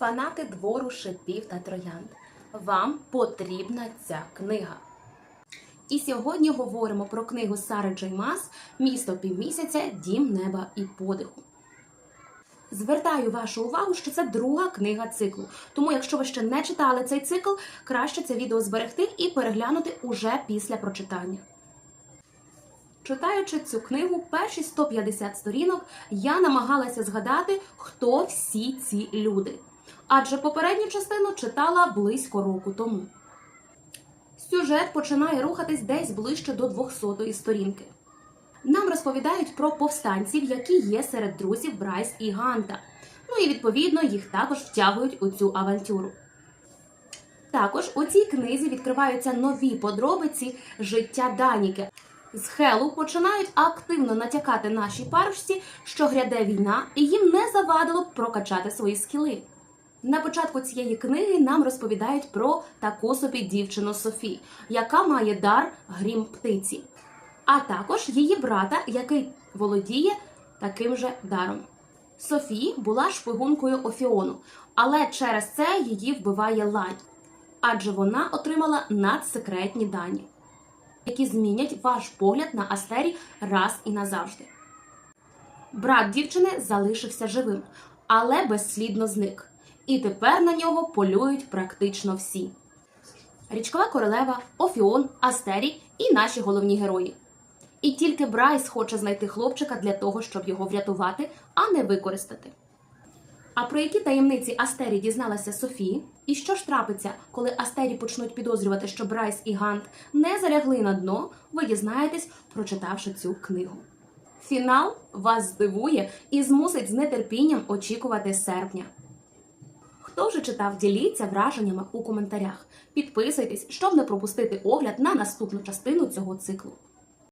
Фанати двору шипів та троянд. Вам потрібна ця книга. І сьогодні говоримо про книгу Сари Джей Мас Місто півмісяця, Дім неба і подиху. Звертаю вашу увагу, що це друга книга циклу. Тому, якщо ви ще не читали цей цикл, краще це відео зберегти і переглянути уже після прочитання. Читаючи цю книгу, перші 150 сторінок, я намагалася згадати, хто всі ці люди. Адже попередню частину читала близько року тому. Сюжет починає рухатись десь ближче до 200-ї сторінки. Нам розповідають про повстанців, які є серед друзів Брайс і Ганта. Ну і відповідно їх також втягують у цю авантюру. Також у цій книзі відкриваються нові подробиці життя Даніки. З Хелу починають активно натякати нашій парочці, що гряде війна, і їм не завадило б прокачати свої скіли. На початку цієї книги нам розповідають про таку собі дівчину Софі, яка має дар грім птиці, а також її брата, який володіє таким же даром. Софі була шпигункою Офіону, але через це її вбиває лань, адже вона отримала надсекретні дані, які змінять ваш погляд на Астері раз і назавжди. Брат дівчини залишився живим, але безслідно зник. І тепер на нього полюють практично всі: Річкова королева, Офіон, Астері і наші головні герої. І тільки Брайс хоче знайти хлопчика для того, щоб його врятувати, а не використати. А про які таємниці Астері дізналася Софії? І що ж трапиться, коли Астері почнуть підозрювати, що Брайс і Гант не залягли на дно, ви дізнаєтесь, прочитавши цю книгу. Фінал вас здивує і змусить з нетерпінням очікувати серпня. Хто вже читав, діліться враженнями у коментарях. Підписуйтесь, щоб не пропустити огляд на наступну частину цього циклу.